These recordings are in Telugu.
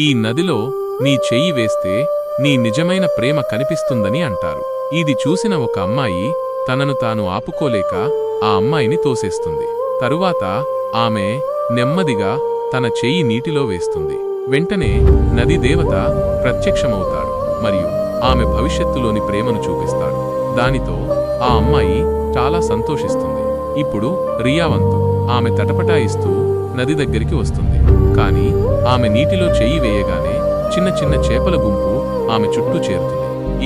ఈ నదిలో నీ చెయ్యి వేస్తే నీ నిజమైన ప్రేమ కనిపిస్తుందని అంటారు. ఇది చూసిన ఒక అమ్మాయి తనను తాను ఆపుకోలేక ఆ అమ్మాయిని తోసేస్తుంది. తరువాత ఆమె నెమ్మదిగా తన చెయ్యి నీటిలో వేస్తుంది. వెంటనే నది దేవత ప్రత్యక్షమవుతాడు మరియు ఆమె భవిష్యత్తులోని ప్రేమను చూపిస్తాడు. దానితో ఆ అమ్మాయి చాలా సంతోషిస్తుంది. ఇప్పుడు రియావంతు ఆమె తటపటాయిస్తూ నది దగ్గరికి వస్తుంది. కానీ ఆమె నీటిలో చెయ్యి వేయగానే చిన్న చిన్న చేపల గుంపు ఆమె చుట్టూ చేరుతుంది.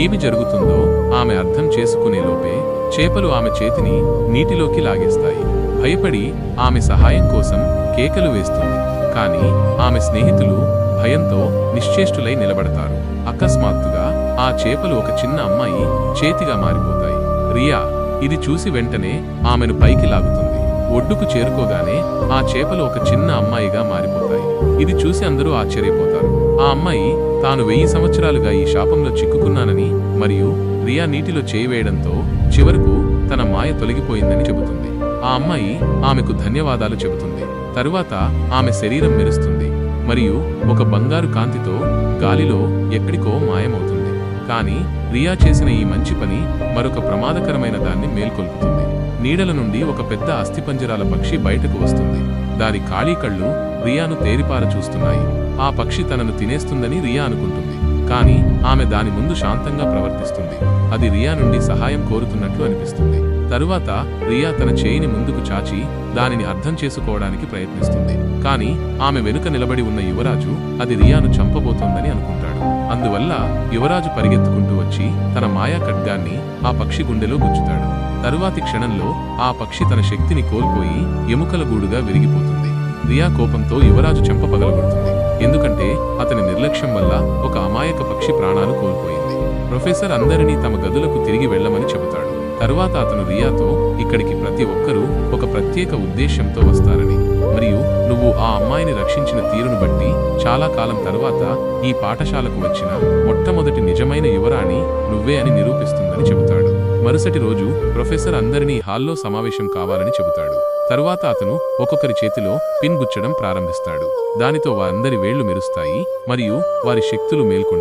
ఏమి జరుగుతుందో ఆమె అర్థం చేసుకునే లోపే చేపలు ఆమె చేతిని నీటిలోకి లాగేస్తాయి. భయపడి ఆమె సహాయం కోసం కేకలు వేస్తుంది. కాని ఆమె స్నేహితులు భయంతో నిశ్చేష్టులై నిలబడతారు. అకస్మాత్తుగా ఆ చేపలు ఒక చిన్న అమ్మాయి చేతిగా మారిపోతాయి. రియా ఇది చూసి వెంటనే ఆమెను పైకి లాగుతుంది. ఒడ్డుకు చేరుకోగానే ఆ చేపలు ఒక చిన్న అమ్మాయిగా మారిపోతాయి. ఇది చూసి అందరూ ఆశ్చర్యపోతారు. ఆ అమ్మాయి తాను వెయ్యి సంవత్సరాలుగా ఈ శాపంలో చిక్కుకున్నానని మరియు రియా నీటిలో చేయివేయడంతో చివరకు తన మాయ తొలగిపోయిందని చెబుతుంది. ఆ అమ్మాయి ఆమెకు ధన్యవాదాలు చెబుతుంది. తరువాత ఆమె శరీరం మెరుస్తుంది మరియు ఒక బంగారు కాంతితో గాలిలో ఎక్కడికో మాయమవుతుంది. కానీ రియా చేసిన ఈ మంచి పని మరొక ప్రమాదకరమైన దాన్ని మేల్కొల్పుతుంది. నీడల నుండి ఒక పెద్ద అస్థిపంజరాల పక్షి బయటకు వస్తుంది. దాని ఖాళీ కళ్ళు రియాను తేరిపార చూస్తున్నాయి. ఆ పక్షి తనను తినేస్తుందని రియా అనుకుంటుంది. కానీ ఆమె దాని ముందు శాంతంగా ప్రవర్తిస్తుంది. అది రియా నుండి సహాయం కోరుతున్నట్లు అనిపిస్తుంది. తరువాత రియా తన చేయిని ముందుకు చాచి దానిని అర్థం చేసుకోవడానికి ప్రయత్నిస్తుంది. కానీ ఆమె వెనుక నిలబడి ఉన్న యువరాజు అది రియాను చంపబోతోందని అనుకుంటాడు. అందువల్ల యువరాజు పరిగెత్తుకుంటూ వచ్చి తన మాయా ఖడ్గాన్ని ఆ పక్షి గుండెలో గుచ్చుతాడు. తరువాతి క్షణంలో ఆ పక్షి తన శక్తిని కోల్పోయి ఎముకల గూడుగా విరిగిపోతుంది. రియా కోపంతో యువరాజు చెంప పగలగొడుతుంది. ఎందుకంటే అతని నిర్లక్ష్యం వల్ల ఒక అమాయక పక్షి ప్రాణాలు కోల్పోయింది. ప్రొఫెసర్ అందరినీ తమ గదులకు తిరిగి వెళ్ళమని చెబుతాడు. తరువాత అతను రియాతో ఇక్కడికి ప్రతి ఒక్కరూ ఒక ప్రత్యేక ఉద్దేశ్యంతో వస్తారని. మరియు నువ్వు ఆ అమ్మాయిని రక్షించిన తీరును బట్టి చాలా కాలం తరువాత ఈ పాఠశాలకు వచ్చిన మొట్టమొదటి నిజమైన యువరాణి నువ్వే అని నిరూపిస్తుందని చెబుతాడు. మరుసటి రోజు ప్రొఫెసర్ అందరినీ హాల్లో సమావేశం కావాలని చెబుతాడు. తరువాత అతను ఒక్కొక్కరి చేతిలో పిన్ గుచ్చడం ప్రారంభిస్తాడు. దానితో వారందరి వేళ్ళు మెరుస్తాయి మరియు వారి శక్తులు మేల్కొంటాయి.